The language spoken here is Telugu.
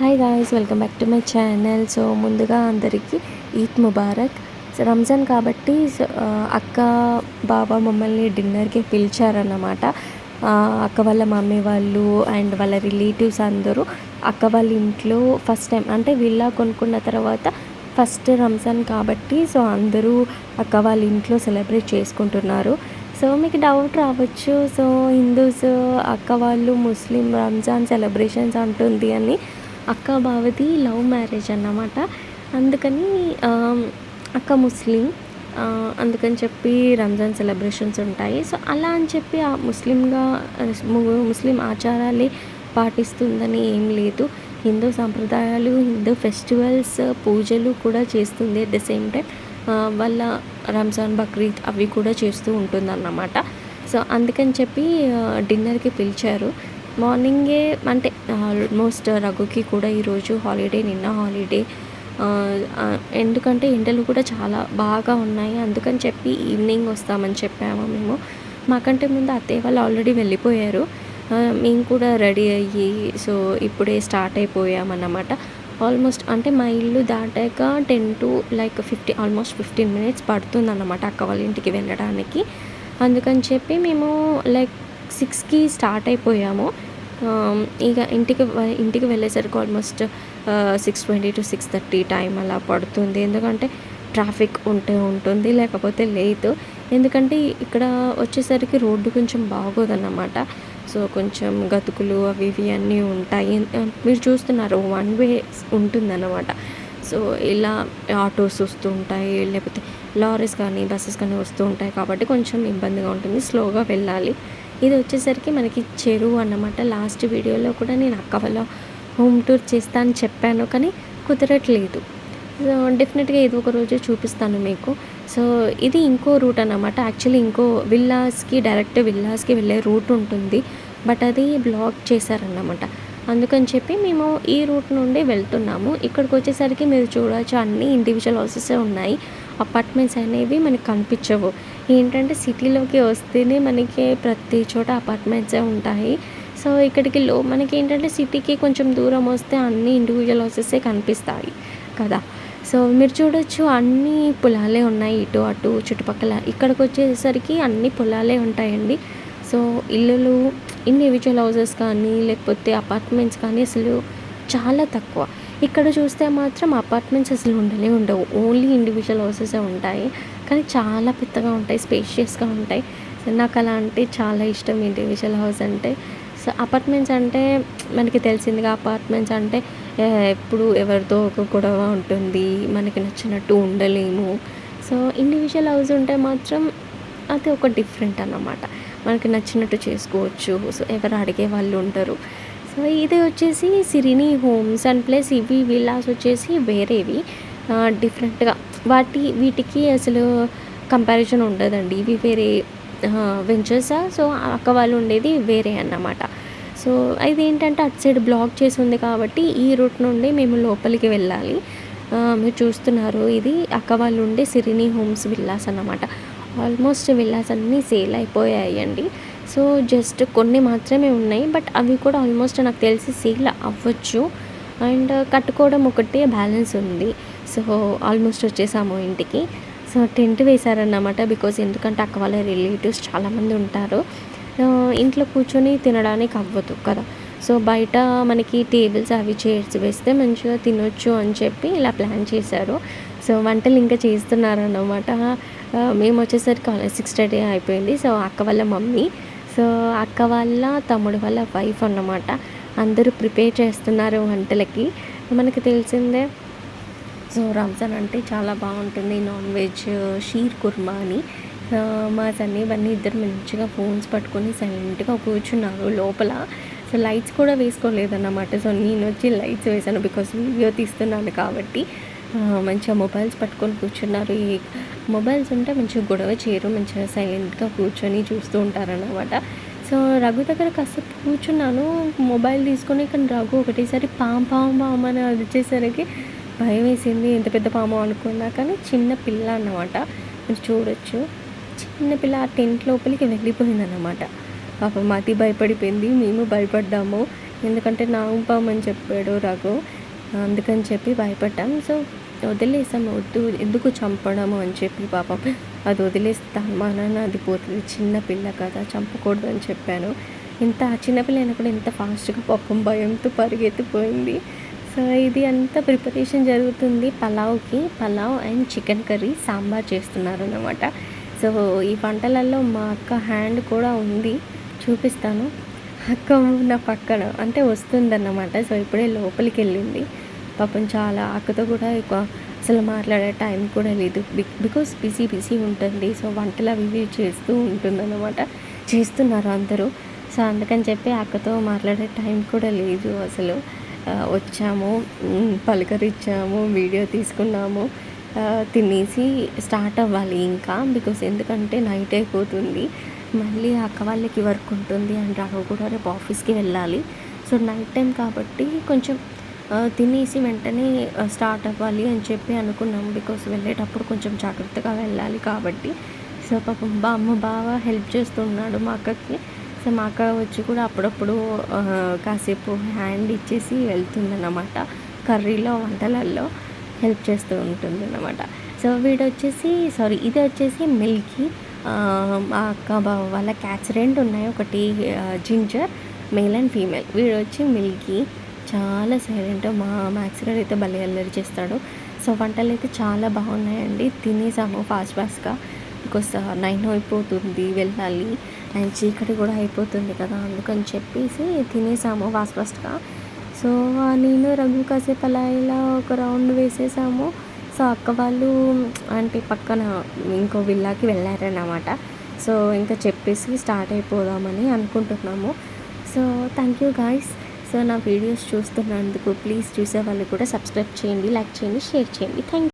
Hi guys welcome back to my channel so ముందుగా అందరికీ ఈద్ ముబారక్ సో రంజాన్ కాబట్టి సో, అక్క బావ మమ్మల్ని డిన్నర్కి పిలిచారన్నమాట. అక్క వాళ్ళ మమ్మీ వాళ్ళు అండ్ వాళ్ళ రిలేటివ్స్ అందరూ అక్క వాళ్ళ ఇంట్లో ఫస్ట్ టైం అంటే విల్లా కొనుక్కున్న తర్వాత ఫస్ట్ రంజాన్ కాబట్టి సో అందరూ అక్క వాళ్ళ ఇంట్లో సెలబ్రేట్ చేసుకుంటున్నారు. సో మీకు డౌట్ రావచ్చు. సో హిందూస్ అక్క వాళ్ళు ముస్లిం రంజాన్ సెలబ్రేషన్స్ అంటుంది అని అక్క బావది లవ్ మ్యారేజ్ అన్నమాట. అందుకని అక్క ముస్లిం అందుకని చెప్పి రంజాన్ సెలబ్రేషన్స్ ఉంటాయి. సో అలా అని చెప్పి ఆ ముస్లింగా ముస్లిం ఆచారాలే పాటిస్తుందని ఏం లేదు. హిందూ సాంప్రదాయాలు హిందూ ఫెస్టివల్స్ పూజలు కూడా చేస్తుంది అట్ ద సేమ్ టైం వాళ్ళ రంజాన్ బక్రీద్ అవి కూడా చేస్తూ ఉంటుందన్నమాట. సో అందుకని చెప్పి డిన్నర్కి పిలిచారు. మార్నింగే అంటే ఆల్మోస్ట్ రఘుకి కూడా ఈరోజు హాలిడే నిన్న హాలిడే. ఎందుకంటే ఎండలు కూడా చాలా బాగా ఉన్నాయి. అందుకని చెప్పి ఈవినింగ్ వస్తామని చెప్పాము మేము. మాకంటే ముందు అత్తయ్య వాళ్ళు ఆల్రెడీ వెళ్ళిపోయారు. మేము కూడా రెడీ అయ్యి సో ఇప్పుడే స్టార్ట్ అయిపోయామన్నమాట. ఆల్మోస్ట్ అంటే మా ఇల్లు దాటాక ten to like fifty almost fifteen minutes పడుతుంది అన్నమాట అక్క వాళ్ళ ఇంటికి వెళ్ళడానికి. అందుకని చెప్పి మేము లైక్ సిక్స్కి స్టార్ట్ అయిపోయాము. ఇక ఇంటికి ఇంటికి వెళ్ళేసరికి almost six twenty to six thirty time అలా పడుతుంది. ఎందుకంటే ట్రాఫిక్ ఉంటే ఉంటుంది లేకపోతే లేదు. ఎందుకంటే ఇక్కడ వచ్చేసరికి రోడ్డు కొంచెం బాగోదన్నమాట. సో కొంచెం గతుకులు అవి ఇవి అన్నీ ఉంటాయి. మీరు చూస్తున్నారు వన్ వే ఉంటుందన్నమాట. సో ఇలా ఆటోస్ వస్తూ ఉంటాయి లేకపోతే లారీస్ కానీ బస్సెస్ కానీ వస్తూ ఉంటాయి కాబట్టి కొంచెం ఇబ్బందిగా ఉంటుంది. స్లోగా వెళ్ళాలి. ఇది వచ్చేసరికి మనకి చెరువు అన్నమాట. లాస్ట్ వీడియోలో కూడా నేను అక్క వాళ్ళ హోమ్ టూర్ చేస్తా అని చెప్పాను కానీ కుదరట్లేదు. సో డెఫినెట్గా ఏదో ఒక రోజు చూపిస్తాను మీకు. సో ఇది ఇంకో రూట్ అన్నమాట. యాక్చువల్లీ ఇంకో విల్లాస్కి డైరెక్ట్ విల్లాస్కి వెళ్ళే రూట్ ఉంటుంది. బట్ అది బ్లాక్ చేశారన్నమాట. అందుకని చెప్పి మేము ఈ రూట్ నుండి వెళ్తున్నాము. ఇక్కడికి వచ్చేసరికి మీరు చూడవచ్చు అన్ని ఇండివిజువల్ హౌసెస్ ఉన్నాయి. అపార్ట్మెంట్స్ అనేవి మనకు కనిపించవు. ఏంటంటే సిటీలోకి వస్తేనే మనకి ప్రతి చోట అపార్ట్మెంట్సే ఉంటాయి. సో ఇక్కడికి లో మనకి ఏంటంటే సిటీకి కొంచెం దూరం వస్తే అన్ని ఇండివిజువల్ హౌసెసే కనిపిస్తాయి కదా. సో మీరు చూడొచ్చు అన్ని పొలాలే ఉన్నాయి ఇటు అటు చుట్టుపక్కల. ఇక్కడికి వచ్చేసరికి అన్ని పొలాలే ఉంటాయండి. సో ఇల్లులు ఇండివిజువల్ హౌసెస్ కానీ లేకపోతే అపార్ట్మెంట్స్ కానీ అసలు చాలా తక్కువ. ఇక్కడ చూస్తే మాత్రం అపార్ట్మెంట్స్ అసలు ఉండనే ఉండవు. ఓన్లీ ఇండివిజువల్ హౌసెసే ఉంటాయి. కానీ చాలా పెద్దగా ఉంటాయి స్పేషియస్గా ఉంటాయి. సో నాకు అలా అంటే చాలా ఇష్టం ఇండివిజువల్ హౌస్ అంటే. సో అపార్ట్మెంట్స్ అంటే మనకి తెలిసిందిగా అపార్ట్మెంట్స్ అంటే ఎప్పుడు ఎవరితో ఒక గొడవ ఉంటుంది మనకి నచ్చినట్టు ఉండలేము. సో ఇండివిజువల్ హౌస్ ఉంటే మాత్రం అది ఒక డిఫరెంట్ అన్నమాట. మనకి నచ్చినట్టు చేసుకోవచ్చు. సో ఎవరు అడిగే వాళ్ళు ఉంటారు. సో ఇది వచ్చేసి సిరిని హోమ్స్ అండ్ ప్లస్ ఇవి విల్లాస్ వచ్చేసి వేరేవి. డిఫరెంట్గా వాటి వీటికి అసలు కంపారిజన్ ఉండదండి. ఇవి వేరే వెంచర్సా? సో అక్క వాళ్ళు ఉండేది వేరే అన్నమాట. సో అది ఏంటంటే అటు సైడ్ బ్లాక్ చేసి ఉంది కాబట్టి ఈ రూట్ నుండి మేము లోపలికి వెళ్ళాలి. మీరు చూస్తున్నారు ఇది అక్క వాళ్ళు ఉండే సిరిని హోమ్స్ విల్లాస్ అన్నమాట. ఆల్మోస్ట్ విల్లాస్ అన్నీ సేల్ అయిపోయాయి అండి సో జస్ట్ కొన్ని మాత్రమే ఉన్నాయి బట్ అవి కూడా ఆల్మోస్ట్ నాకు తెలిసి సేల్ అవ్వచ్చు. అండ్ కట్టుకోవడం ఒకటే బ్యాలెన్స్ ఉంది. సో ఆల్మోస్ట్ వచ్చేసాము ఇంటికి. సో టెంట్ వేశారన్నమాట బికాజ్ ఎందుకంటే అక్క వాళ్ళ రిలేటివ్స్ చాలామంది ఉంటారు. ఇంట్లో కూర్చొని తినడానికి అవ్వదు కదా. సో బయట మనకి టేబుల్స్ అవి చైర్స్ వేస్తే మంచిగా తినొచ్చు అని చెప్పి ఇలా ప్లాన్ చేశారు. సో వంటలు ఇంకా చేస్తున్నారన్నమాట. మేము వచ్చేసరికి సిక్స్ థర్టీ అయిపోయింది. సో అక్క వాళ్ళ మమ్మీ సో అక్క వాళ్ళ తమ్ముడు వాళ్ళ వైఫ్ అన్నమాట. అందరూ ప్రిపేర్ చేస్తున్నారు వంటలకి. మనకి తెలిసిందే సో రంజాన్ అంటే చాలా బాగుంటుంది. నాన్ వెజ్ షీర్ కుర్మా అని. మా సన్నీ ఇవన్నీ ఇద్దరు మంచిగా ఫోన్స్ పట్టుకొని సైలెంట్గా కూర్చున్నారు లోపల. సో లైట్స్ కూడా వేసుకోలేదన్నమాట. సో నేను వచ్చి లైట్స్ వేసాను బికాస్ వీడియో తీస్తున్నాను కాబట్టి. మంచిగా మొబైల్స్ పట్టుకొని కూర్చున్నారు. ఈ మొబైల్స్ ఉంటే మంచిగా గొడవ చేయరు మంచిగా సైలెంట్గా కూర్చొని చూస్తూ ఉంటారన్నమాట. సో రఘు దగ్గర కాసేపు కూర్చున్నాను మొబైల్ తీసుకొని కానీ రఘు ఒకటేసారి పాము పాము పాము అని అది వచ్చేసరికి భయం వేసింది ఎంత పెద్ద పాము అనుకున్నా కానీ చిన్న పిల్ల అన్నమాట మీరు చూడొచ్చు. చిన్న పిల్ల ఆ టెంట్ లోపలికి వెళ్ళిపోయింది అన్నమాట పాపం మతి భయపడిపోయింది మేము భయపడ్డాము. ఎందుకంటే నాగుపాము అని చెప్పాడు రఘు. అందుకని చెప్పి భయపడ్డాం. సో వదిలేసాము వద్దు ఎందుకు చంపడము అని చెప్పి పాపం అది వదిలేస్తాను మా నాన్న అది పోతుంది చిన్న పిల్ల కదా చంపకూడదు అని చెప్పాను. ఇంత చిన్నపిల్ల అయినప్పుడు ఇంత ఫాస్ట్గా పాపం భయంతో పరిగెత్తిపోయింది. సో ఇది అంతా ప్రిపరేషన్ జరుగుతుంది. పలావ్కి pulao and chicken curry sambar చేస్తున్నారు అన్నమాట సో ఈ వంటలలో మా అక్క హ్యాండ్ కూడా ఉంది. చూపిస్తాను. అక్క నా పక్కన అంటే వస్తుందన్నమాట. సో ఇప్పుడే లోపలికి వెళ్ళింది పాపం చాలా అక్కతో కూడా ఎక్కువ అసలు మాట్లాడే టైం కూడా లేదు. బికాస్ బిజీ బిజీ ఉంటుంది. సో వంటలు అవి ఇవి చేస్తూ ఉంటుందన్నమాట. చేస్తున్నారు అందరూ. సో అందుకని చెప్పి అక్కతో మాట్లాడే టైం కూడా లేదు అసలు. వచ్చాము పలకరించాము వీడియో తీసుకున్నాము. తినేసి స్టార్ట్ అవ్వాలి ఇంకా. బికాస్ ఎందుకంటే నైట్ అయిపోతుంది. మళ్ళీ అక్క వాళ్ళకి వర్క్ ఉంటుంది అండ్ రాఘవ్ కూడా రేపు ఆఫీస్కి వెళ్ళాలి. సో నైట్ టైం కాబట్టి కొంచెం తినేసి వెంటనే స్టార్ట్ అవ్వాలి అని చెప్పి అనుకున్నాం. బికాస్ వెళ్ళేటప్పుడు కొంచెం జాగ్రత్తగా వెళ్ళాలి కాబట్టి. సో పాపం బా అమ్మ బాగా హెల్ప్ చేస్తున్నాడు మా అక్కకి. సో మా అక్క వచ్చి కూడా అప్పుడప్పుడు కాసేపు హ్యాండ్ ఇచ్చేసి వెళ్తుందన్నమాట. కర్రీలో వంటలల్లో హెల్ప్ చేస్తూ ఉంటుంది అన్నమాట సో వీడు వచ్చేసి సారీ ఇది వచ్చేసి మిల్కీ. మా అక్క బావ వాళ్ళ క్యాట్స్ రెండు ఉన్నాయి. ఒకటి జింజర్ మేల్ అండ్ ఫీమేల్ వీడు వచ్చి మిల్కీ. చాలా సైలెంట్ మా మ్యాక్స్ గారు అయితే భలే అల్లరి చేస్తాడు. సో వంటలు అయితే చాలా బాగున్నాయండి. తినేసాము ఫాస్ట్ ఫాస్ట్గా బికాస్ నైన్ అయిపోతుంది వెళ్ళాలి. అండ్ చీకటి కూడా అయిపోతుంది కదా అందుకని చెప్పేసి తినేసాము ఫాస్ట్ ఫాస్ట్గా సో నేను రఘు కాసేపు అలా ఇలా ఒక రౌండ్ వేసేసాము. సో అక్క వాళ్ళు అంటే పక్కన ఇంకో విల్లాకి వెళ్ళారన్నమాట. సో ఇంకా చెప్పేసి స్టార్ట్ అయిపోదామని అనుకుంటున్నాము. So thank you guys so నా వీడియోస్ చూస్తున్నందుకు ప్లీజ్ చూసే వాళ్ళు కూడా సబ్స్క్రైబ్ చేయండి లైక్ చేయండి షేర్ చేయండి. థ్యాంక్